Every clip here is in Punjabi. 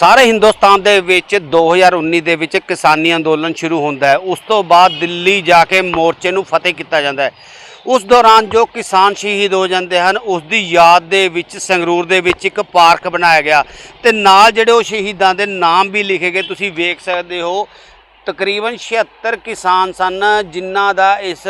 ਸਾਰੇ ਹਿੰਦੁਸਤਾਨ ਦੇ ਵਿੱਚ 2019 ਦੇ ਵਿੱਚ ਕਿਸਾਨੀ ਅੰਦੋਲਨ ਸ਼ੁਰੂ ਹੁੰਦਾ ਹੈ। ਉਸ ਤੋਂ ਬਾਅਦ ਦਿੱਲੀ ਜਾ ਕੇ ਮੋਰਚੇ ਨੂੰ ਫਤਿਹ ਕੀਤਾ ਜਾਂਦਾ ਹੈ। ਉਸ ਦੌਰਾਨ ਜੋ ਕਿਸਾਨ ਸ਼ਹੀਦ ਹੋ ਜਾਂਦੇ ਹਨ, ਉਸ ਦੀ ਯਾਦ ਦੇ ਵਿੱਚ, ਸੰਗਰੂਰ ਦੇ ਵਿੱਚ ਇੱਕ ਪਾਰਕ ਬਣਾਇਆ ਗਿਆ। ਤੇ ਨਾਲ ਜਿਹੜੇ ਉਹ ਸ਼ਹੀਦਾਂ ਦੇ ਨਾਮ ਵੀ ਲਿਖੇ ਗਏ, ਤੁਸੀਂ ਵੇਖ ਸਕਦੇ ਹੋ। ਤਕਰੀਬਨ 76 ਕਿਸਾਨ ਸਨ, ਜਿਨ੍ਹਾਂ ਦਾ ਇਸ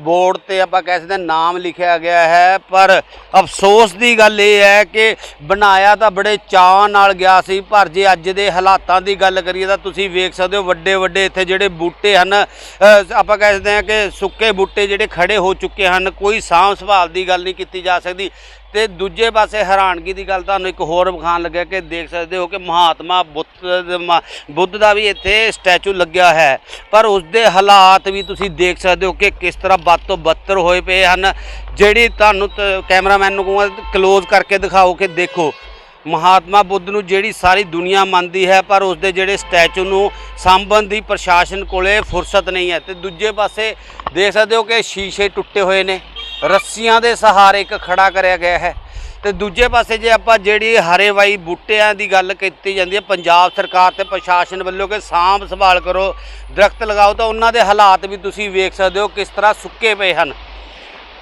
ਬੋਰਡ ਤੇ ਆਪਾਂ ਕਹਿ ਸਕਦੇ ਹਾਂ ਨਾਮ ਲਿਖਿਆ ਗਿਆ ਹੈ। ਪਰ ਅਫਸੋਸ ਦੀ ਗੱਲ ਇਹ ਹੈ ਕਿ ਬਣਾਇਆ ਤਾਂ ਬੜੇ ਚਾਅ ਨਾਲ ਗਿਆ ਸੀ, ਪਰ ਜੇ ਅੱਜ ਦੇ ਹਾਲਾਤਾਂ ਦੀ ਗੱਲ ਕਰੀਏ ਤਾਂ ਤੁਸੀਂ ਵੇਖ ਸਕਦੇ ਹੋ ਵੱਡੇ ਵੱਡੇ ਇੱਥੇ ਜਿਹੜੇ ਬੂਟੇ ਹਨ ਆਪਾਂ ਕਹਿ ਸਕਦੇ ਹਾਂ ਕਿ ਸੁੱਕੇ ਬੂਟੇ ਜਿਹੜੇ ਖੜੇ ਹੋ ਚੁੱਕੇ ਹਨ, ਕੋਈ ਸਾਂਭ ਸੰਭਾਲ ਦੀ ਗੱਲ ਨਹੀਂ ਕੀਤੀ ਜਾ ਸਕਦੀ। ਤੇ ਦੂਜੇ ਪਾਸੇ ਹੈਰਾਨਗੀ ਦੀ ਗੱਲ ਤੁਹਾਨੂੰ ਇੱਕ ਹੋਰ ਵਿਖਾਣ ਲੱਗਿਆ ਕਿ ਦੇਖ ਸਕਦੇ ਹੋ ਕਿ ਮਹਾਤਮਾ ਬੁੱਧ ਮ- ਬੁੱਧ ਦਾ ਵੀ ਇੱਥੇ ਸਟੈਚੂ ਲੱਗਿਆ ਹੈ। ਪਰ ਉਸ ਦੇ ਹਾਲਾਤ ਵੀ ਤੁਸੀਂ ਦੇਖ ਸਕਦੇ ਹੋ ਕਿ ਕਿਸ ਤਰ੍ਹਾਂ ਬਦ ਤੋਂ ਬੱਤਰ ਹੋਏ ਪਏ ਹਨ। ਜਿਹੜੀ ਤੁਹਾਨੂੰ ਤ- ਕੈਮਰਾਮੈਨ ਨੂੰ ਕਹੂੰਗਾ ਕਲੋਜ਼ ਕਰਕੇ ਦਿਖਾਓ ਕਿ ਦੇਖੋ, ਮਹਾਤਮਾ ਬੁੱਧ ਨੂੰ ਜਿਹੜੀ ਸਾਰੀ ਦੁਨੀਆ ਮੰਨਦੀ ਹੈ, ਪਰ ਉਸ ਦੇ ਜਿਹੜੇ ਸਟੈਚੂ ਨੂੰ ਸਾਂਭਣ ਦੀ ਪ੍ਰਸ਼ਾਸਨ ਕੋਲੇ ਫੁਰਸਤ ਨਹੀਂ ਹੈ। ਤੇ ਦੂਜੇ ਪਾਸੇ ਦੇਖ ਸਕਦੇ ਹੋ ਕਿ ਸ਼ੀਸ਼ੇ ਟੁੱਟੇ ਹੋਏ ਨੇ। ਰੱਸੀਆਂ ਦੇ ਸਹਾਰੇ ਇੱਕ ਖੜਾ ਕਰਿਆ ਗਿਆ ਹੈ। ਤੇ ਦੂਜੇ ਪਾਸੇ ਜੇ ਆਪਾਂ ਜਿਹੜੀ ਹਰੇਵਾਈ ਬੂਟਿਆਂ ਦੀ ਗੱਲ ਕੀਤੀ ਜਾਂਦੀ ਹੈ, ਪੰਜਾਬ ਸਰਕਾਰ ਤੇ ਪ੍ਰਸ਼ਾਸਨ ਵੱਲੋਂ ਕਿ ਸਾਂਭ ਸੰਭਾਲ ਕਰੋ, ਦਰਖਤ ਲਗਾਓ, ਤਾਂ ਉਹਨਾਂ ਦੇ ਹਾਲਾਤ ਵੀ ਤੁਸੀਂ ਵੇਖ ਸਕਦੇ ਹੋ ਕਿਸ ਤਰ੍ਹਾਂ ਸੁੱਕੇ ਪਏ ਹਨ।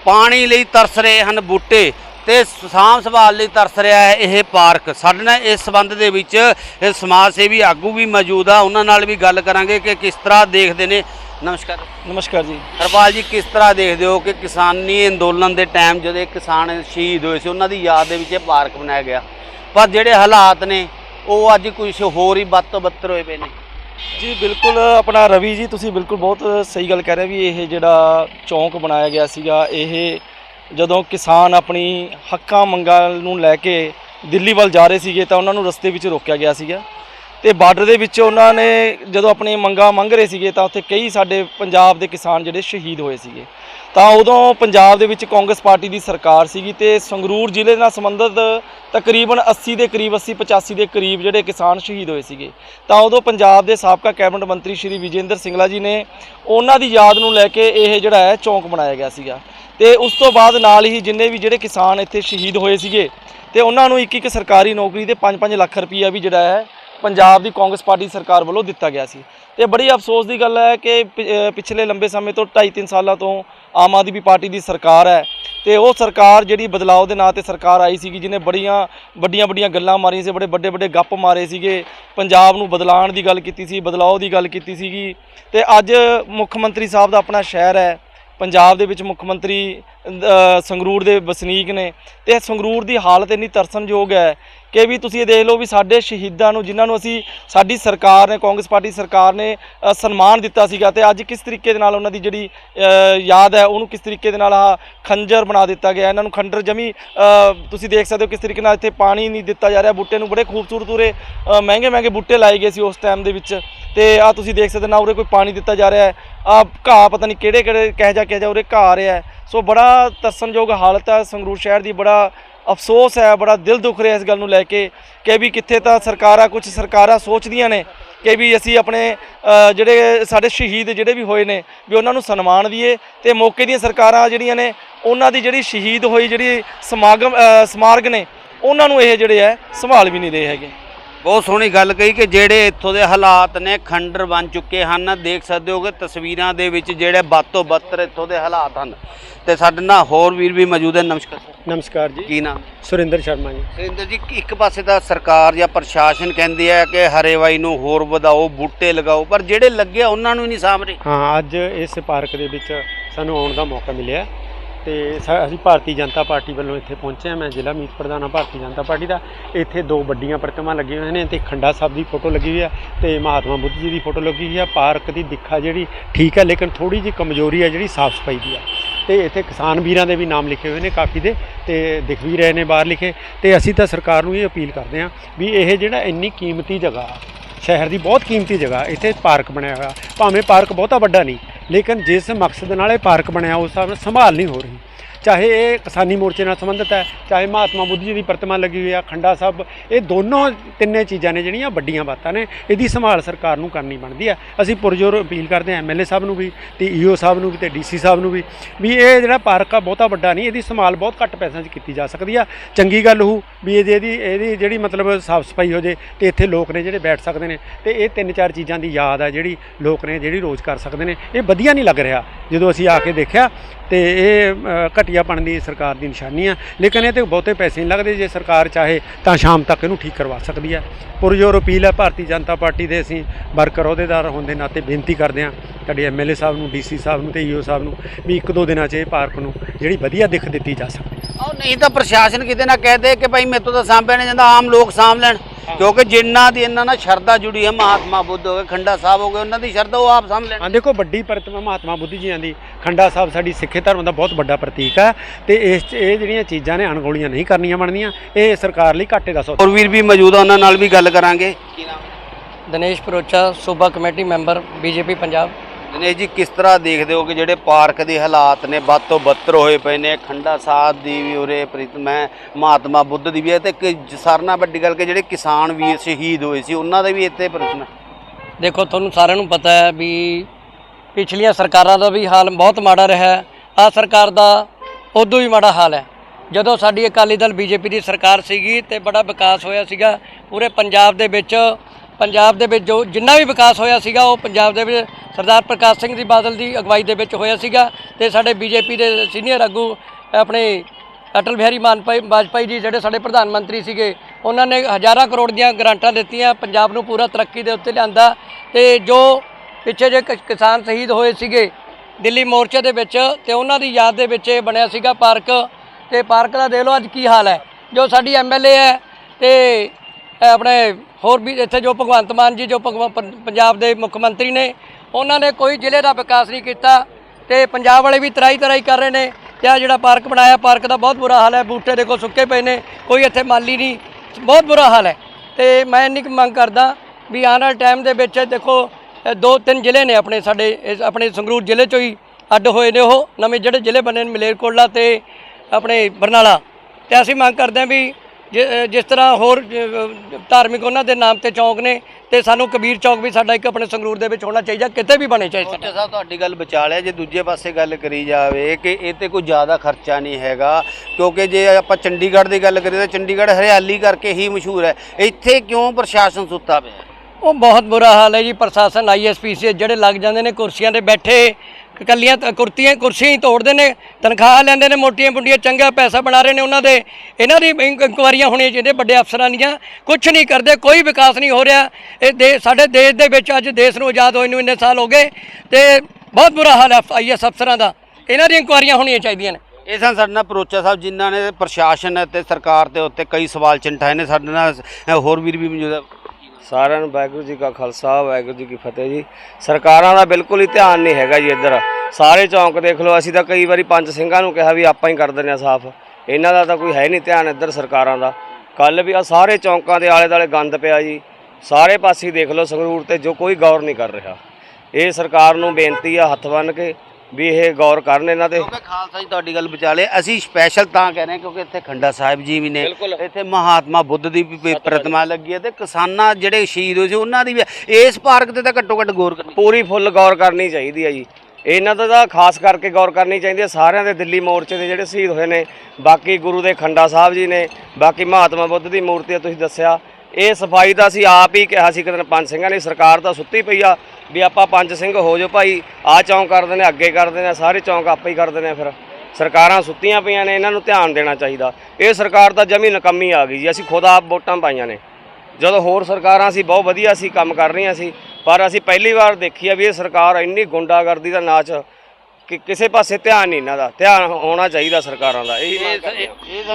ਪਾਣੀ ਲਈ ਤਰਸ ਰਹੇ ਹਨ ਬੂਟੇ ਤੇ ਸਾਂਭ ਸੰਭਾਲ ਲਈ ਤਰਸ ਰਿਹਾ ਹੈ ਇਹ ਪਾਰਕ। ਸਾਡੇ ਨਾਲ ਇਸ ਸੰਬੰਧ ਦੇ ਵਿੱਚ ਇਹ ਸਮਾਜ ਸੇਵੀ ਆਗੂ ਵੀ ਮੌਜੂਦ ਆ। ਉਹਨਾਂ ਨਾਲ ਵੀ ਗੱਲ ਕਰਾਂਗੇ ਕਿ ਕਿਸ ਤਰ੍ਹਾਂ ਦੇਖਦੇ ਨੇ ਨਮਸਕਾਰ। ਨਮਸਕਾਰ ਜੀ। ਹਰਪਾਲ ਜੀ ਕਿਸ ਤਰ੍ਹਾਂ ਦੇਖਦੇ ਹੋ ਕਿ ਕਿਸਾਨੀ ਅੰਦੋਲਨ ਦੇ ਟਾਈਮ ਜਦੋਂ ਕਿਸਾਨ ਸ਼ਹੀਦ ਹੋਏ ਸੀ ਉਹਨਾਂ ਦੀ ਯਾਦ ਦੇ ਵਿੱਚ ਇਹ ਪਾਰਕ ਬਣਾਇਆ ਗਿਆ? ਪਰ ਜਿਹੜੇ ਹਾਲਾਤ ਨੇ ਉਹ ਅੱਜ ਕੁਝ ਹੋਰ ਹੀ ਬੱਤ ਤੋਂ ਬੱਤਰ ਹੋਏ ਪਏ ਨੇ। ਜੀ ਬਿਲਕੁਲ ਆਪਣਾ ਰਵੀ ਜੀ ਤੁਸੀਂ ਬਿਲਕੁਲ ਬਹੁਤ ਸਹੀ ਗੱਲ ਕਹਿ ਰਹੇ ਵੀ ਇਹ ਜਿਹੜਾ ਚੌਂਕ ਬਣਾਇਆ ਗਿਆ ਸੀਗਾ ਇਹ ਜਦੋਂ ਕਿਸਾਨ ਆਪਣੀ ਹੱਕਾਂ ਮੰਗਾਂ ਨੂੰ ਲੈ ਕੇ ਦਿੱਲੀ ਵੱਲ ਜਾ ਰਹੇ ਸੀਗੇ ਤਾਂ ਉਹਨਾਂ ਨੂੰ ਰਸਤੇ ਵਿੱਚ ਰੋਕਿਆ ਗਿਆ ਸੀਗਾ। ਤੇ ਬਾਰਡਰ ਦੇ ਵਿੱਚ ਉਹਨਾਂ ਨੇ ਜਦੋਂ ਆਪਣੀ ਮੰਗਾਂ ਮੰਗ ਰਹੇ ਸੀਗੇ ਤਾਂ ਉੱਥੇ ਕਈ ਸਾਡੇ ਪੰਜਾਬ ਦੇ ਕਿਸਾਨ ਜਿਹੜੇ ਸ਼ਹੀਦ ਹੋਏ ਸੀਗੇ। ਤਾਂ ਉਦੋਂ ਪੰਜਾਬ ਦੇ ਵਿੱਚ ਕਾਂਗਰਸ ਪਾਰਟੀ ਦੀ ਸਰਕਾਰ ਸੀਗੀ ਤੇ ਸੰਗਰੂਰ ਜ਼ਿਲ੍ਹੇ ਨਾਲ ਸੰਬੰਧਿਤ ਤਕਰੀਬਨ 80 ਦੇ ਕਰੀਬ 80 85 ਦੇ ਕਰੀਬ ਜਿਹੜੇ ਕਿਸਾਨ ਸ਼ਹੀਦ ਹੋਏ ਸੀਗੇ। ਤਾਂ ਉਦੋਂ ਪੰਜਾਬ ਦੇ ਸਾਬਕਾ ਕੈਬਨਿਟ ਮੰਤਰੀ ਸ਼੍ਰੀ ਵਿਜੇਂਦਰ ਸਿੰਗਲਾ ਜੀ ਨੇ ਉਹਨਾਂ ਦੀ ਯਾਦ ਨੂੰ ਲੈ ਕੇ ਇਹ ਜਿਹੜਾ ਹੈ ਚੌਂਕ ਬਣਾਇਆ ਗਿਆ ਸੀਗਾ। ਤੇ ਉਸ ਤੋਂ ਬਾਅਦ ਨਾਲ ਹੀ ਜਿੰਨੇ ਵੀ ਜਿਹੜੇ ਕਿਸਾਨ ਇੱਥੇ ਸ਼ਹੀਦ ਹੋਏ ਸੀਗੇ ਤੇ ਉਹਨਾਂ ਨੂੰ ਇੱਕ ਇੱਕ ਸਰਕਾਰੀ ਨੌਕਰੀ ਦੇ 5-5 ਲੱਖ ਰੁਪਈਆ ਵੀ ਜਿਹੜਾ ਹੈ ਪੰਜਾਬ ਦੀ ਕਾਂਗਰਸ ਪਾਰਟੀ ਸਰਕਾਰ ਵੱਲੋਂ ਦਿੱਤਾ ਗਿਆ ਸੀ। ਤੇ ਬੜੀ ਅਫਸੋਸ ਦੀ ਗੱਲ ਹੈ ਕਿ ਪਿ- ਪਿਛਲੇ ਲੰਬੇ ਸਮੇਂ ਤੋਂ 2.5-3 ਸਾਲਾਂ ਤੋਂ ਆਮ ਆਦਮੀ ਪਾਰਟੀ ਦੀ ਸਰਕਾਰ ਹੈ। ਤੇ ਉਹ ਸਰਕਾਰ ਜਿਹੜੀ ਬਦਲਾਅ ਦੇ ਨਾਂ ਤੇ ਸਰਕਾਰ ਆਈ ਸੀਗੀ, ਜਿਹਨੇ ਬੜੀਆਂ ਵੱਡੀਆਂ ਵੱਡੀਆਂ ਗੱਲਾਂ ਮਾਰੀਆਂ ਸੀ, ਬੜੇ ਵੱਡੇ ਵੱਡੇ ਗੱਪ ਮਾਰੇ ਸੀਗੇ। ਪੰਜਾਬ ਨੂੰ ਬਦਲਾਉਣ ਦੀ ਗੱਲ ਕੀਤੀ ਸੀ, ਬਦਲਾਅ ਦੀ ਗੱਲ ਕੀਤੀ ਸੀਗੀ। ਤੇ ਅੱਜ ਮੁੱਖ ਮੰਤਰੀ ਸਾਹਿਬ ਦਾ ਆਪਣਾ ਸ਼ਹਿਰ ਹੈ। ਪੰਜਾਬ ਦੇ ਵਿੱਚ ਮੁੱਖ ਮੰਤਰੀ ਸੰਗਰੂਰ ਦੇ ਵਸਨੀਕ ਨੇ। ਤੇ ਸੰਗਰੂਰ ਦੀ ਹਾਲਤ ਇੰਨੀ ਤਰਸਨਯੋਗ ਹੈ ਕਿ ਵੀ ਤੁਸੀਂ ਇਹ ਦੇਖ ਲਓ ਵੀ ਸਾਡੇ ਸ਼ਹੀਦਾਂ ਨੂੰ, ਜਿਨ੍ਹਾਂ ਨੂੰ ਅਸੀਂ, ਸਾਡੀ ਸਰਕਾਰ ਨੇ, ਕਾਂਗਰਸ ਪਾਰਟੀ ਸਰਕਾਰ ਨੇ ਸਨਮਾਨ ਦਿੱਤਾ ਸੀਗਾ ਤੇ ਅੱਜ ਕਿਸ ਤਰੀਕੇ ਦੇ ਨਾਲ ਉਹਨਾਂ ਦੀ ਜਿਹੜੀ ਯਾਦ ਹੈ, ਉਹਨੂੰ ਕਿਸ ਤਰੀਕੇ ਦੇ ਨਾਲ ਆ ਖੰਜਰ ਬਣਾ ਦਿੱਤਾ ਗਿਆ। ਇਹਨਾਂ ਨੂੰ ਖੰਡਰ ਜਮੀ ਤੁਸੀਂ ਦੇਖ ਸਕਦੇ ਹੋ ਕਿਸ ਤਰੀਕੇ ਨਾਲ ਇੱਥੇ ਪਾਣੀ ਨਹੀਂ ਦਿੱਤਾ ਜਾ ਰਿਹਾ। ਬੂਟੇ ਨੂੰ ਬੜੇ ਖੂਬਸੂਰਤ ਉਰੇ ਮਹਿੰਗੇ ਮਹਿੰਗੇ ਬੂਟੇ ਲਾਏ ਗਏ ਸੀ ਉਸ ਟਾਈਮ ਦੇ ਵਿੱਚ। ਤੇ ਆ ਤੁਸੀਂ ਦੇਖ ਸਕਦੇ ਨਾ ਉਰੇ ਕੋਈ ਪਾਣੀ ਦਿੱਤਾ ਜਾ ਰਿਹਾ ਹੈ। ਆ ਘਾਹ ਪਤਾ ਨਹੀਂ ਕਿਹੜੇ ਕਿਹੜੇ ਕਹਿ ਜਾ ਕਹਿ ਜਾ ਉਰੇ ਘਾਹ ਆ ਰਿਹਾ ਹੈ। ਸੋ ਬੜਾ ਤਰਸਨਯੋਗ ਹਾਲਤ ਹੈ, ਸੰਗਰੂਰ ਸ਼ਹਿਰ ਦੀ ਬੜਾ ਅਫਸੋਸ ਹੈ, ਬੜਾ ਦਿਲ ਦੁਖ ਰਿਹਾ ਇਸ ਗੱਲ ਨੂੰ ਲੈ ਕੇ ਕਿ ਵੀ ਕਿੱਥੇ ਤਾਂ ਸਰਕਾਰਾਂ ਕੁਝ ਸਰਕਾਰਾਂ ਸੋਚਦੀਆਂ ਨੇ ਕਿ ਵੀ ਅਸੀਂ ਆਪਣੇ ਜਿਹੜੇ ਸਾਡੇ ਸ਼ਹੀਦ ਜਿਹੜੇ ਵੀ ਹੋਏ ਨੇ, ਵੀ ਉਹਨਾਂ ਨੂੰ ਸਨਮਾਨ ਦਈਏ ਤੇ ਮੌਕੇ ਦੀਆਂ ਸਰਕਾਰਾਂ ਜਿਹੜੀਆਂ ਨੇ, ਉਹਨਾਂ ਦੀ ਜਿਹੜੀ ਸ਼ਹੀਦ ਹੋਈ ਜਿਹੜੀ ਸਮਾਗਮ ਸਮਾਰਗ ਨੇ, ਉਹਨਾਂ ਨੂੰ ਇਹ ਜਿਹੜੇ ਹੈ ਸੰਭਾਲ ਵੀ ਨਹੀਂ ਰਹੇ ਹੈਗੇ। ਬਹੁਤ ਸੋਹਣੀ ਗੱਲ ਕਹੀ ਕਿ ਜਿਹੜੇ ਇੱਥੋਂ ਦੇ ਹਾਲਾਤ ਨੇ ਖੰਡਰ ਬਣ ਚੁੱਕੇ ਹਨ। ਦੇਖ ਸਕਦੇ ਹੋ ਕਿ ਤਸਵੀਰਾਂ ਦੇ ਵਿੱਚ ਜਿਹੜੇ ਬੱਤ ਬੱਤਰ ਇੱਥੋਂ ਦੇ ਹਾਲਾਤ ਹਨ। ਤੇ ਸਾਡੇ ਨਾਲ ਹੋਰ ਵੀਰ ਵੀ ਮੌਜੂਦ ਹੈ। ਨਮਸਕਾਰ ਨਮਸਕਾਰ ਜੀ। ਕੀ ਨਾਮ? ਸੁਰਿੰਦਰ ਸ਼ਰਮਾ ਜੀ। ਸੁਰਿੰਦਰ ਜੀ ਇੱਕ ਪਾਸੇ ਤਾਂ ਸਰਕਾਰ ਜਾਂ ਪ੍ਰਸ਼ਾਸਨ ਕਹਿੰਦੀ ਹੈ ਕਿ ਹਰੇਵਾਈ ਨੂੰ ਹੋਰ ਵਧਾਓ ਬੂਟੇ ਲਗਾਓ ਪਰ ਜਿਹੜੇ ਲੱਗੇ ਉਹਨਾਂ ਨੂੰ ਹੀ ਨਹੀਂ ਸਾਂਭ ਰਹੇ। ਹਾਂ ਅੱਜ ਇਸ ਪਾਰਕ ਦੇ ਵਿੱਚ ਸਾਨੂੰ ਆਉਣ ਦਾ ਮੌਕਾ ਮਿਲਿਆ। ਤੇ ਸਾ- ਅਸੀਂ ਭਾਰਤੀ ਜਨਤਾ ਪਾਰਟੀ ਵੱਲੋਂ ਇੱਥੇ ਪਹੁੰਚੇ ਹਾਂ। ਮੈਂ ਜ਼ਿਲ੍ਹਾ ਮੀਤ ਪ੍ਰਧਾਨ ਹਾਂ ਭਾਰਤੀ ਜਨਤਾ ਪਾਰਟੀ ਦਾ। ਇੱਥੇ ਦੋ ਵੱਡੀਆਂ ਪ੍ਰਤਿਮਾ ਲੱਗੀਆਂ ਹੋਈਆਂ ਨੇ ਤੇ ਖੰਡਾ ਸਾਹਿਬ ਦੀ ਫੋਟੋ ਲੱਗੀ ਹੋਈ ਆ ਤੇ ਮਹਾਤਮਾ ਬੁੱਧ ਜੀ ਦੀ ਫੋਟੋ ਲੱਗੀ ਹੋਈ ਆ। ਪਾਰਕ ਦੀ ਦਿੱਖਾ ਜਿਹੜੀ ਠੀਕ ਹੈ ਲੇਕਿਨ ਥੋੜੀ ਜਿਹੀ ਕਮਜ਼ੋਰੀ ਆ ਜਿਹੜੀ ਸਾਫ਼ ਸਫ਼ਾਈ ਦੀ ਆ। ਤੇ ਇੱਥੇ ਕਿਸਾਨ ਵੀਰਾਂ ਦੇ ਵੀ ਨਾਮ ਲਿਖੇ ਹੋਏ ਨੇ ਕਾਫੀ ਦੇ ਤੇ ਦਿਖ ਵੀ ਰਹੇ ਨੇ ਬਾਹਰ ਲਿਖੇ। ਤੇ ਅਸੀਂ ਤਾਂ ਸਰਕਾਰ ਨੂੰ ਇਹ ਅਪੀਲ ਕਰਦੇ ਹਾਂ ਵੀ ਇਹ ਜਿਹੜਾ ਇੰਨੀ ਕੀਮਤੀ ਜਗ੍ਹਾ ਸ਼ਹਿਰ ਦੀ ਬਹੁਤ ਕੀਮਤੀ ਜਗ੍ਹਾ ਇੱਥੇ ਪਾਰਕ ਬਣਿਆ ਹੋਇਆ। ਭਾਵੇਂ ਪਾਰਕ ਬਹੁਤਾ ਵੱਡਾ ਨਹੀਂ, ਲੇਕਿਨ ਜਿਸ ਮਕਸਦ ਨਾਲ ਇਹ ਪਾਰਕ ਬਣਿਆ, ਉਸ ਹਿਸਾਬ ਨਾਲ ਸੰਭਾਲ ਨਹੀਂ ਹੋ ਰਹੀ। ਚਾਹੇ ਇਹ ਕਿਸਾਨੀ ਮੋਰਚੇ ਨਾਲ ਸੰਬੰਧਿਤ ਹੈ, ਚਾਹੇ ਮਹਾਤਮਾ ਬੁੱਧ ਜੀ ਦੀ ਪ੍ਰਤਿਮਾ ਲੱਗੀ ਹੋਈ ਆ, ਖੰਡਾ ਸਾਹਿਬ, ਇਹ ਦੋਨੋਂ ਤਿੰਨੇ ਚੀਜ਼ਾਂ ਨੇ ਜਿਹੜੀਆਂ ਵੱਡੀਆਂ ਬਾਤਾਂ ਨੇ, ਇਹਦੀ ਸੰਭਾਲ ਸਰਕਾਰ ਨੂੰ ਕਰਨੀ ਬਣਦੀ ਹੈ। ਅਸੀਂ ਪੁਰਜੋਰ ਅਪੀਲ ਕਰਦੇ ਹਾਂ ਐਮਐਲਏ ਸਾਹਿਬ ਨੂੰ ਵੀ, ਤੇ ਈਓ ਸਾਹਿਬ ਨੂੰ ਵੀ, ਤੇ ਡੀਸੀ ਸਾਹਿਬ ਨੂੰ ਵੀ ਵੀ ਇਹ ਜਿਹੜਾ ਪਾਰਕ ਆ ਬਹੁਤਾ ਵੱਡਾ ਨਹੀਂ, ਇਹਦੀ ਸੰਭਾਲ ਬਹੁਤ ਘੱਟ ਪੈਸਿਆਂ 'ਚ ਕੀਤੀ ਜਾ ਸਕਦੀ ਆ। ਚੰਗੀ ਗੱਲ ਹੋਊ ਵੀ ਇਹ ਇਹਦੀ ਇਹਦੀ ਜਿਹੜੀ ਮਤਲਬ ਸਾਫ਼ ਸਫ਼ਾਈ ਹੋ ਜੇ, ਤੇ ਇੱਥੇ ਲੋਕ ਨੇ ਜਿਹੜੇ ਬੈਠ ਸਕਦੇ ਨੇ, ਤੇ ਇਹ ਤਿੰਨ ਚਾਰ ਚੀਜ਼ਾਂ ਦੀ ਯਾਦ ਆ ਜਿਹੜੀ ਲੋਕ ਨੇ, ਜਿਹੜੀ ਰੋਜ਼ ਕਰ ਸਕਦੇ ਨੇ। ਇਹ ਵਧੀਆ ਨਹੀਂ ਲੱਗ ਰਿਹਾ। ਜਦੋਂ ਅਸੀਂ ਆ ਕੇ ਦੇਖਿਆ ਤੇ ਇਹ ਅ, ਘਟੀਆਪਣ ਦੀ ਸਰਕਾਰ ਦੀ ਨਿਸ਼ਾਨੀ ਆ। ਲੇਕਿਨ ਇਹ ਤੇ ਬਹੁਤੇ ਪੈਸੇ ਨਹੀਂ ਲੱਗਦੇ। ਜੇ ਸਰਕਾਰ ਚਾਹੇ ਤਾਂ ਸ਼ਾਮ ਤੱਕ ਇਹਨੂੰ ਠੀਕ ਕਰਵਾ ਸਕਦੀ ਹੈ ਪੁਰਜੋਰ ਅਪੀਲ ਹੈ ਭਾਰਤੀ ਜਨਤਾ ਪਾਰਟੀ ਦੇ ਅਸੀਂ ਵਰਕਰ ਅਹੁਦੇਦਾਰ ਹੋਣ ਦੇ ਨਾਤੇ ਬੇਨਤੀ ਕਰਦੇ ਹਾਂ ਤੁਹਾਡੇ ਐਮਐਲਏ ਸਾਹਿਬ ਨੂੰ ਡੀਸੀ ਸਾਹਿਬ ਨੂੰ ਤੇ ਈਓ ਸਾਹਿਬ ਨੂੰ ਵੀ ਇੱਕ ਦੋ ਦਿਨਾਂ 'ਚ ਇਹ ਪਾਰਕ ਨੂੰ ਜਿਹੜੀ ਵਧੀਆ ਦਿੱਖ ਦਿੱਤੀ ਜਾ ਸਕਦੀ ਹੈ ਉਹ ਨਹੀਂ ਤਾਂ ਪ੍ਰਸ਼ਾਸਨ ਕਿਤੇ ਨਾ ਕਹਦੇ ਕਿ ਭਾਈ ਮੇਰੇ ਤੋਂ ਤਾਂ ਸਾਂਭਿਆ ਨਹੀਂ ਜਾਂਦਾ ਆਮ ਲੋਕ ਸਾਂਭ ਲੈਣ। ਕਿਉਂਕਿ ਜਿਨ੍ਹਾਂ ਦੀ ਇਹਨਾਂ ਨਾਲ ਸ਼ਰਧਾ ਜੁੜੀ ਹੈ ਮਹਾਤਮਾ ਬੁੱਧ ਹੋ ਗਏ ਖੰਡਾ ਸਾਹਿਬ ਹੋ ਗਏ ਉਹਨਾਂ ਦੀ ਸ਼ਰਧਾ ਉਹ ਆਪ ਸਾਂਭ ਲੈਣ। ਹਾਂ ਦੇਖੋ ਵੱਡੀ ਪ੍ਰਤਿਮਾ ਮਹਾਤਮਾ ਬੁੱਧ ਜੀਆਂ ਦੀ। ਖੰਡਾ ਸਾਹਿਬ ਸਾਡੀ ਸਿੱਖੀ ਧਰਮ ਦਾ ਬਹੁਤ ਵੱਡਾ ਪ੍ਰਤੀਕ ਹੈ ਤੇ ਇਸ 'ਚ ਇਹ ਜਿਹੜੀਆਂ ਚੀਜ਼ਾਂ ਨੇ ਅਣਗੌਲੀਆਂ ਨਹੀਂ ਕਰਨੀਆਂ ਬਣਦੀਆਂ ਇਹ ਸਰਕਾਰ ਲਈ ਘਾਟੇ ਦਾ ਸੌਦਾ ਹੋਰ ਵੀਰ ਵੀ ਮੌਜੂਦ ਆ ਉਹਨਾਂ ਨਾਲ ਵੀ ਗੱਲ ਕਰਾਂਗੇ। ਕੀ ਨਾਮ ਦਿਨੇਸ਼ ਪਰੋਚਾ ਸੂਬਾ committee member BJP Punjab. Dinesh ji, ਕਿਸ ਤਰ੍ਹਾਂ ਦੇਖਦੇ ਹੋ ਕਿ ਜਿਹੜੇ ਪਾਰਕ ਦੇ ਹਾਲਾਤ ਨੇ, ਵੱਧ ਤੋਂ ਬੱਤਰ ਹੋਏ ਪਏ ਨੇ? ਖੰਡਾ ਸਾਹਿਬ ਦੀ ਵੀ ਉਰੇ ਪ੍ਰੀਤਮ ਹੈ ਮਹਾਤਮਾ ਬੁੱਧ ਦੀ ਵੀ ਹੈ ਤੇ ਕਿ ਸਾਰਿਆਂ ਨਾਲ ਵੱਡੀ ਗੱਲ ਕਿ ਜਿਹੜੇ ਕਿਸਾਨ ਵੀਰ ਸ਼ਹੀਦ ਹੋਏ ਸੀ, ਉਹਨਾਂ ਦੇ ਵੀ ਇੱਥੇ ਪ੍ਰਸ਼ਨ ਦੇਖੋ, ਤੁਹਾਨੂੰ ਸਾਰਿਆਂ ਨੂੰ ਪਤਾ ਹੈ ਵੀ ਪਿਛਲੀਆਂ ਸਰਕਾਰਾਂ ਦਾ ਵੀ ਹਾਲ ਬਹੁਤ ਮਾੜਾ ਰਿਹਾ ਹੈ। ਆ ਸਰਕਾਰ ਦਾ ਉਦੋਂ ਹੀ ਮਾੜਾ ਹਾਲ ਹੈ। ਜਦੋਂ ਸਾਡੀ ਅਕਾਲੀ ਦਲ ਬੀਜੇਪੀ ਦੀ ਸਰਕਾਰ ਸੀਗੀ ਤੇ ਬੜਾ ਵਿਕਾਸ ਹੋਇਆ ਸੀਗਾ, ਪੂਰੇ ਪੰਜਾਬ ਦੇ ਵਿੱਚ ਪੰਜਾਬ ਦੇ ਵਿੱਚ ਜੋ ਜਿੰਨਾ ਵੀ ਵਿਕਾਸ ਹੋਇਆ ਸੀਗਾ, ਉਹ ਪੰਜਾਬ ਦੇ ਵਿੱਚ ਸਰਦਾਰ ਪ੍ਰਕਾਸ਼ ਸਿੰਘ ਦੀ ਬਾਦਲ ਦੀ ਅਗਵਾਈ ਦੇ ਵਿੱਚ ਹੋਇਆ ਸੀਗਾ ਤੇ ਸਾਡੇ ਬੀਜੇਪੀ ਦੇ ਸੀਨੀਅਰ ਆਗੂ ਆਪਣੇ ਅਟਲ ਬਿਹਾਰੀ ਮਾਨਪਾਈ ਵਾਜਪਾਈ ਜੀ ਜਿਹੜੇ ਸਾਡੇ ਪ੍ਰਧਾਨ ਮੰਤਰੀ ਸੀਗੇ, ਉਹਨਾਂ ਨੇ ਹਜ਼ਾਰਾਂ ਕਰੋੜ ਦੀਆਂ ਗ੍ਰਾਂਟਾਂ ਦਿੱਤੀਆਂ, ਪੰਜਾਬ ਨੂੰ ਪੂਰਾ ਤਰੱਕੀ ਦੇ ਉੱਤੇ ਲਿਆਂਦਾ ਤੇ ਜੋ ਪਿੱਛੇ ਜੇ ਕਿਸਾਨ ਸ਼ਹੀਦ ਹੋਏ ਸੀਗੇ ਦਿੱਲੀ ਮੋਰਚੇ ਦੇ ਵਿੱਚ ਤੇ ਉਹਨਾਂ ਦੀ ਯਾਦ ਦੇ ਵਿੱਚ ਇਹ ਬਣਿਆ ਸੀਗਾ ਪਾਰਕ ਤੇ ਪਾਰਕ ਦਾ ਦੇਖ ਲਓ ਅੱਜ ਕੀ ਹਾਲ ਹੈ। ਜੋ ਸਾਡੀ ਐਮਐਲਏ ਹੈ ਤੇ ਆਪਣੇ ਹੋਰ ਵੀ ਇੱਥੇ ਜੋ ਭਗਵੰਤ ਮਾਨ ਜੀ, ਜੋ ਭਗਵ- ਪੰ- ਪੰਜਾਬ ਦੇ ਮੁੱਖ ਮੰਤਰੀ ਨੇ, ਉਹਨਾਂ ਨੇ ਕੋਈ ਜ਼ਿਲ੍ਹੇ ਦਾ ਵਿਕਾਸ ਨਹੀਂ ਕੀਤਾ ਤੇ ਪੰਜਾਬ ਵਾਲੇ ਵੀ ਤਰਾਈ ਤਰਾਈ ਕਰ ਰਹੇ ਨੇ ਤੇ ਆਹ ਜਿਹੜਾ ਪਾਰਕ ਬਣਾਇਆ, ਪਾਰਕ ਦਾ ਬਹੁਤ ਬੁਰਾ ਹਾਲ ਹੈ, ਬੂਟੇ ਦੇਖੋ ਸੁੱਕੇ ਪਏ ਨੇ, ਕੋਈ ਇੱਥੇ ਮਾਲੀ ਨਹੀਂ, ਬਹੁਤ ਬੁਰਾ ਹਾਲ ਹੈ। ਤੇ ਮੈਂ ਇੰਨੀ ਕੁ ਮੰਗ ਕਰਦਾ ਵੀ ਆਉਣ ਵਾਲੇ ਟਾਈਮ ਦੇ ਵਿੱਚ ਦੇਖੋ ਦੋ ਤਿੰਨ ਜ਼ਿਲ੍ਹੇ ਨੇ ਆਪਣੇ ਸਾਡੇ, ਇਸ ਆਪਣੇ ਸੰਗਰੂਰ ਜ਼ਿਲ੍ਹੇ ਚੋਂ ਹੀ ਅੱਡ ਹੋਏ ਨੇ ਉਹ, ਨਵੇਂ ਜਿਹੜੇ ਜ਼ਿਲ੍ਹੇ ਬਣੇ ਨੇ ਮਲੇਰਕੋਟਲਾ ਤੇ ਆਪਣੇ ਬਰਨਾਲਾ। ਤੇ ਅਸੀਂ ਮੰਗ ਕਰਦੇ ਹਾਂ ਵੀ ਜਿਸ ਤਰ੍ਹਾਂ ਹੋਰ ਧਾਰਮਿਕ ਉਹਨਾਂ ਦੇ ਨਾਮ ਤੇ ਚੌਂਕ ਨੇ ਤੇ ਸਾਨੂੰ ਕਬੀਰ ਚੌਕ ਵੀ ਸਾਡਾ ਇੱਕ ਆਪਣੇ ਸੰਗਰੂਰ ਦੇ ਵਿੱਚ ਹੋਣਾ ਚਾਹੀਦਾ ਕਿਤੇ ਵੀ ਬਣੇ ਚਾਹੀਦਾ ਕੋਚਾ ਸਾਹਿਬ ਤੁਹਾਡੀ ਗੱਲ ਵਿਚਾ ਲਿਆ ਜੇ ਦੂਜੇ ਪਾਸੇ ਗੱਲ ਕਰੀ ਜਾਵੇ ਕਿ ਇਹ ਤੇ ਕੋਈ ਜ਼ਿਆਦਾ ਖਰਚਾ ਨਹੀਂ ਹੈਗਾ ਕਿਉਂਕਿ ਜੇ ਆਪਾਂ ਚੰਡੀਗੜ੍ਹ ਦੀ ਗੱਲ ਕਰੀਏ ਤਾਂ ਚੰਡੀਗੜ੍ਹ ਹਰਿਆਲੀ ਕਰਕੇ ਹੀ ਮਸ਼ਹੂਰ ਹੈ ਇੱਥੇ ਕਿਉਂ ਪ੍ਰਸ਼ਾਸਨ ਸੁੱਤਾ ਪਿਆ? ਉਹ ਬਹੁਤ ਬੁਰਾ ਹਾਲ ਹੈ ਜੀ ਪ੍ਰਸ਼ਾਸਨ ਆਈਐਸਪੀਸੀ ਜਿਹੜੇ ਲੱਗ ਜਾਂਦੇ ਨੇ ਕੁਰਸੀਆਂ ਤੇ ਬੈਠੇ ਇਕੱਲੀਆਂ ਤ- ਕੁਰਤੀਆਂ, ਕੁਰਸੀਆਂ ਹੀ ਤੋੜਦੇ ਨੇ, ਤਨਖਾਹ ਲੈਂਦੇ ਨੇ, ਮੋਟੀਆਂ ਮੁੰਡੀਆਂ, ਚੰਗਾ ਪੈਸਾ ਬਣਾ ਰਹੇ ਨੇ ਉਹਨਾਂ ਦੇ। ਇਹਨਾਂ ਦੀ ਇਨ- ਇਨਕੁਆਰੀਆਂ ਹੋਣੀਆਂ ਚਾਹੀਦੀਆਂ, ਵੱਡੇ ਅਫਸਰਾਂ ਦੀਆਂ। ਕੁਝ ਨਹੀਂ ਕਰਦੇ, ਕੋਈ ਵਿਕਾਸ ਨਹੀਂ ਹੋ ਰਿਹਾ। ਇਹ ਦੇ, ਸਾਡੇ ਦੇਸ਼ ਦੇ ਵਿੱਚ ਅੱਜ ਦੇਸ਼ ਨੂੰ ਆਜ਼ਾਦ ਹੋਏ ਨੂੰ ਇੰਨੇ ਸਾਲ ਹੋ ਗਏ ਤੇ ਬਹੁਤ ਬੁਰਾ ਹਾਲ ਹੈ ਆਈਐਸ ਅਫਸਰਾਂ ਦਾ। ਇਹਨਾਂ ਦੀਆਂ ਇਨਕੁਆਰੀਆਂ ਹੋਣੀਆਂ ਚਾਹੀਦੀਆਂ ਨੇ। ਇਹ ਸਨ ਸਾਡੇ ਨਾਲ ਪਰੋਚਾ ਸਾਹਿਬ, ਜਿਨ੍ਹਾਂ ਨੇ ਪ੍ਰਸ਼ਾਸਨ ਅਤੇ ਸਰਕਾਰ ਦੇ ਉੱਤੇ ਕਈ ਸਵਾਲ ਚਿੰਠਾਏ ਨੇ। ਸਾਡੇ ਨਾਲ ਹੋਰ ਵੀਰ ਵੀ ਮੌਜੂਦ ਸਾਰਿਆਂ ਨੂੰ ਵਾਹਿਗੁਰੂ ਜੀ ਕਾ ਖਾਲਸਾ, ਵਾਹਿਗੁਰੂ ਜੀ ਕੀ ਫਤਿਹ ਜੀ। ਸਰਕਾਰਾਂ ਦਾ ਬਿਲਕੁਲ ਹੀ ਧਿਆਨ ਨਹੀਂ ਹੈਗਾ ਜੀ ਇੱਧਰ। ਸਾਰੇ ਚੌਂਕ ਦੇਖ ਲਓ, ਅਸੀਂ ਤਾਂ ਕਈ ਵਾਰੀ ਪੰਜ ਸਿੰਘਾਂ ਨੂੰ ਕਿਹਾ ਵੀ ਆਪਾਂ ਹੀ ਕਰ ਦਿੰਦੇ ਆ ਸਾਫ਼। ਇਹਨਾਂ ਦਾ ਤਾਂ ਕੋਈ ਹੈ ਨਹੀਂ ਧਿਆਨ ਇੱਧਰ ਸਰਕਾਰਾਂ ਦਾ। ਕੱਲ ਵੀ ਆ ਸਾਰੇ ਚੌਂਕਾਂ ਦੇ ਆਲੇ ਦਾਲੇ ਗੰਦ ਪਿਆ ਜੀ। ਸਾਰੇ ਪਾਸੇ ਦੇਖ ਲਓ ਸੰਗਰੂਰ ਤੇ ਜੋ ਕੋਈ ਗੌਰ ਨਹੀਂ ਕਰ ਰਿਹਾ। ਇਹ ਸਰਕਾਰ ਨੂੰ ਬੇਨਤੀ ਆ ਹੱਥ ਬੰਨ੍ਹ ਕੇ ਵੀ ਇਹ ਗੌਰ ਕਰਨ ਇਹਨਾਂ ਤੇ। ਕਿਉਂਕਿ ਖਾਲਸਾ ਜੀ ਤੁਹਾਡੀ ਗੱਲ ਵਿਚਾਲੇ ਅਸੀਂ ਸਪੈਸ਼ਲ ਤਾਂ ਕਹਿ ਰਹੇ ਹਾਂ ਕਿਉਂਕਿ ਇੱਥੇ ਖੰਡਾ ਸਾਹਿਬ ਜੀ ਵੀ ਨੇ ਇੱਥੇ ਮਹਾਤਮਾ ਬੁੱਧ ਦੀ ਵੀ ਪ- ਪ੍ਰਤਿਮਾ ਲੱਗੀ ਹੈ ਤੇ ਕਿਸਾਨਾਂ ਜਿਹੜੇ ਸ਼ਹੀਦ ਹੋਏ ਸੀ ਉਹਨਾਂ ਦੀ ਵੀ ਹੈ। ਇਸ ਪਾਰਕ ਤੇ ਤਾਂ ਘੱਟੋ ਘੱਟ ਗੌਰ ਕਰਨੀ ਪੂਰੀ ਫੁੱਲ ਗੌਰ ਕਰਨੀ ਚਾਹੀਦੀ ਹੈ ਜੀ। ਇਹਨਾਂ ਦਾ ਤਾਂ ਖਾਸ ਕਰਕੇ ਗੌਰ ਕਰਨੀ ਚਾਹੀਦੀ ਹੈ। ਸਾਰਿਆਂ ਦੇ ਦਿੱਲੀ ਮੋਰਚੇ ਦੇ ਜਿਹੜੇ ਸ਼ਹੀਦ ਹੋਏ ਨੇ ਬਾਕੀ ਗੁਰੂ ਦੇ ਖੰਡਾ ਸਾਹਿਬ ਜੀ ਨੇ ਬਾਕੀ ਮਹਾਤਮਾ ਬੁੱਧ ਦੀ ਮੂਰਤੀ ਆ ਤੁਸੀਂ ਦੱਸਿਆ। ਇਹ ਸਫ਼ਾਈ ਦਾ ਅਸੀਂ ਆਪ ਹੀ ਕਿਹਾ ਸੀ ਕਿਤੇ ਪੰਜ ਸਿੰਘਾਂ ਨੇ, ਸਰਕਾਰ ਤਾਂ ਸੁੱਤੀ ਪਈ ਆ ਵੀ ਆਪਾਂ ਪੰਜ ਸਿੰਘ ਹੋ ਜਾਓ ਭਾਈ ਆ ਚੌਂਕ ਕਰਦੇ ਨੇ ਅੱਗੇ ਕਰਦੇ ਨੇ ਸਾਰੇ ਚੌਂਕ ਆਪੇ ਹੀ ਕਰਦੇ ਨੇ ਫਿਰ। ਸਰਕਾਰਾਂ ਸੁੱਤੀਆਂ ਪਈਆਂ ਨੇ, ਇਹਨਾਂ ਨੂੰ ਧਿਆਨ ਦੇਣਾ ਚਾਹੀਦਾ। ਇਹ ਸਰਕਾਰ ਤਾਂ ਜਮੀ ਨਕਮੀ ਆ ਗਈ ਜੀ, ਅਸੀਂ ਖੁਦ ਆਪ ਵੋਟਾਂ ਪਾਈਆਂ ਨੇ। ਜਦੋਂ ਹੋਰ ਸਰਕਾਰਾਂ ਸੀ ਬਹੁਤ ਵਧੀਆ ਸੀ ਕੰਮ ਕਰ ਰਹੀਆਂ ਸੀ, ਪਰ ਅਸੀਂ ਪਹਿਲੀ ਵਾਰ ਦੇਖੀ ਆ ਵੀ ਇਹ ਸਰਕਾਰ ਇੰਨੀ ਗੁੰਡਾਗਰਦੀ ਦਾ ਨਾਚ ਕਿ ਕਿਸੇ ਪਾਸੇ ਧਿਆਨ ਨਹੀਂ ਇਹਨਾਂ ਦਾ, ਧਿਆਨ ਹੋਣਾ ਚਾਹੀਦਾ ਸਰਕਾਰਾਂ ਦਾ, ਇਹ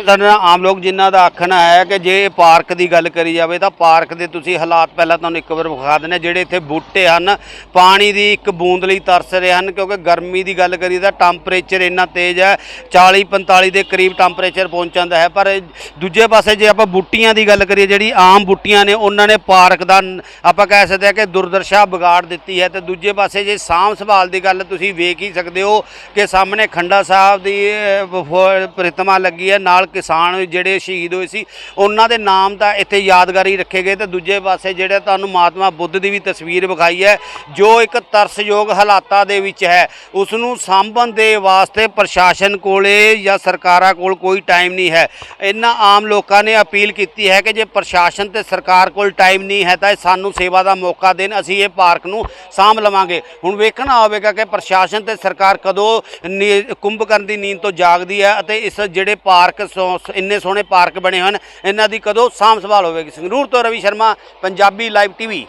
ਸਾਡੇ ਨਾਲ ਆਮ ਲੋਕ ਜਿਨ੍ਹਾਂ ਦਾ ਆਖਣਾ ਹੈ ਕਿ ਜੇ ਪਾਰਕ ਦੀ ਗੱਲ ਕਰੀ ਜਾਵੇ ਤਾਂ ਪਾਰਕ ਦੇ ਤੁਸੀਂ ਹਾਲਾਤ ਪਹਿਲਾਂ ਤੁਹਾਨੂੰ ਇੱਕ ਵਾਰ ਵਿਖਾ ਦਿੰਦੇ ਜਿਹੜੇ ਇੱਥੇ ਬੂਟੇ ਹਨ, ਪਾਣੀ ਦੀ ਇੱਕ ਬੂੰਦ ਲਈ ਤਰਸ ਰਹੇ ਹਨ, ਕਿਉਂਕਿ ਗਰਮੀ ਦੀ ਗੱਲ ਕਰੀ ਤਾਂ ਟੈਂਪਰੇਚਰ ਇੰਨਾ ਤੇਜ਼ ਹੈ 40 45 ਦੇ ਕਰੀਬ ਟੈਂਪਰੇਚਰ ਪਹੁੰਚ ਜਾਂਦਾ ਹੈ, ਪਰ ਦੂਜੇ ਪਾਸੇ ਜੇ ਆਪਾਂ ਬੂਟੀਆਂ ਦੀ ਗੱਲ ਕਰੀਏ, ਜਿਹੜੀ ਆਮ ਬੂਟੀਆਂ ਨੇ, ਉਹਨਾਂ ਨੇ ਪਾਰਕ ਦਾ ਆਪਾਂ ਕਹਿ ਸਕਦੇ ਹਾਂ ਕਿ ਦੁਰਦਰਸ਼ਾ ਵਿਗਾੜ ਦਿੱਤੀ ਹੈ, ਤੇ ਦੂਜੇ ਪਾਸੇ ਜੇ ਸਾਂਭ ਸੰਭਾਲ ਦੀ ਗੱਲ ਤੁਸੀਂ ਵੇਖ ਹੀ ਸਕਦੇ ਹੋ ਕਿ ਸਾਹਮਣੇ ਖੰਡਾ ਸਾਹਿਬ ਦੀ ਪ੍ਰਤਿਮਾ ਲੱਗੀ ਹੈ, ਨਾਲ ਕਿਸਾਨ ਜਿਹੜੇ ਸ਼ਹੀਦ ਹੋਏ ਸੀ, ਉਹਨਾਂ ਦੇ ਨਾਮ ਤਾਂ ਇੱਥੇ ਯਾਦਗਾਰੀ ਰੱਖੇ ਗਏ ਤੇ ਦੂਜੇ ਪਾਸੇ ਜਿਹੜੇ ਤੁਹਾਨੂੰ ਮਹਾਤਮਾ ਬੁੱਧ ਦੀ ਵੀ ਤਸਵੀਰ ਵਿਖਾਈ ਹੈ, ਜੋ ਇੱਕ ਤਰਸਯੋਗ ਹਾਲਾਤਾਂ ਦੇ ਵਿੱਚ ਹੈ। ਉਸ ਨੂੰ ਸਾਂਭਣ ਦੇ ਵਾਸਤੇ ਪ੍ਰਸ਼ਾਸਨ ਕੋਲੇ ਜਾਂ ਸਰਕਾਰਾਂ ਕੋਲ ਕੋਈ ਟਾਈਮ ਨਹੀਂ ਹੈ। ਇਹਨਾਂ ਆਮ ਲੋਕਾਂ ਨੇ ਅਪੀਲ ਕੀਤੀ ਹੈ ਕਿ ਜੇ ਪ੍ਰਸ਼ਾਸਨ ਤੇ ਸਰਕਾਰ ਕੋਲ ਟਾਈਮ ਨਹੀਂ ਹੈ ਤਾਂ ਇਹ ਸਾਨੂੰ ਸੇਵਾ ਦਾ ਮੌਕਾ ਦੇਣ, ਅਸੀਂ ਇਹ ਪਾਰਕ ਨੂੰ ਸਾਂਭ ਲਵਾਂਗੇ। ਹੁਣ ਵੇਖਣਾ ਹੋਵੇਗਾ ਕਿ ਪ੍ਰਸ਼ਾਸਨ ਤੇ ਸਰਕਾਰ ਕਦੋਂ ਨੀ- ਕੁੰਭਕਰਨ ਦੀ ਨੀਂਦ ਤੋਂ ਜਾਗਦੀ ਹੈ ਅਤੇ ਇਸ ਜਿਹੜੇ ਪਾਰਕ ਸੋ- ਇੰਨੇ ਸੋਹਣੇ ਪਾਰਕ ਬਣੇ ਹਨ, ਇਹਨਾਂ ਦੀ ਕਦੋਂ ਸਾਂਭ ਸੰਭਾਲ ਹੋਵੇਗੀ? ਸੰਗਰੂਰ ਤੋਂ ਰਵੀ ਸ਼ਰਮਾ, ਪੰਜਾਬੀ ਲਾਈਵ ਟੀਵੀ